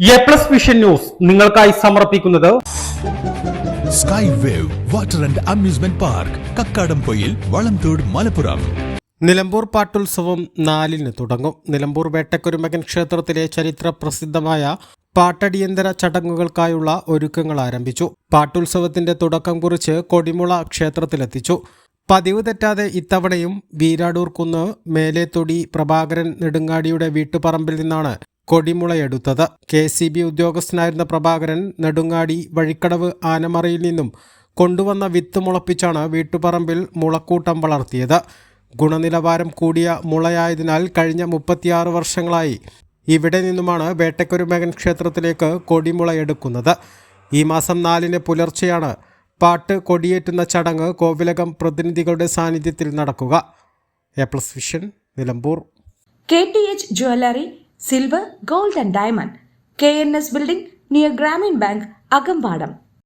A plus vision news നിങ്ങൾക്കായി സമർപ്പിക്കുന്നത് sky wave water and amusement park Kakkadampoyil Valamthode Malappuram. Nilambur Pattulsavam നാലിന് തുടങ്ങും. നിലമ്പൂർ വേട്ടക്കുരുമകൻ ക്ഷേത്രത്തിലെ ചരിത്ര പ്രസിദ്ധമായ പാട്ടടിയന്തര ചടങ്ങുകൾക്കായുള്ള ഒരുക്കങ്ങൾ ആരംഭിച്ചു. പാട്ടുത്സവത്തിന്റെ തുടക്കം കുറിച്ച് കൊടിമുള ക്ഷേത്രത്തിലെത്തിച്ചു. പതിവ് തെറ്റാതെ ഇത്തവണയും വീരാടൂർ കുന്ന് മേലേത്തൊടി പ്രഭാകരൻ നെടുങ്ങാടിയുടെ വീട്ടുപറമ്പിൽ നിന്നാണ് കൊടിമുളയെടുത്തത്. കെ സി ബി ഉദ്യോഗസ്ഥനായിരുന്ന പ്രഭാകരൻ നെടുങ്ങാടി വഴിക്കടവ് ആനമറയിൽ നിന്നും കൊണ്ടുവന്ന വിത്ത് മുളപ്പിച്ചാണ് വീട്ടുപറമ്പിൽ മുളക്കൂട്ടം വളർത്തിയത്. ഗുണനിലവാരം കൂടിയ മുളയായതിനാൽ കഴിഞ്ഞ മുപ്പത്തിയാറ് വർഷങ്ങളായി ഇവിടെ നിന്നുമാണ് വേട്ടക്കൊരുമകൻ ക്ഷേത്രത്തിലേക്ക് കൊടിമുളയെടുക്കുന്നത് ഈ മാസം നാലിന് പുലർച്ചെയാണ് പാട്ട് കൊടിയേറ്റുന്ന ചടങ്ങ് കോവിലകം പ്രതിനിധികളുടെ സാന്നിധ്യത്തിൽ നടക്കുക. A plus vision Nilambur. K T H jewellery silver gold and diamond K N S building near Grameen bank Akampadam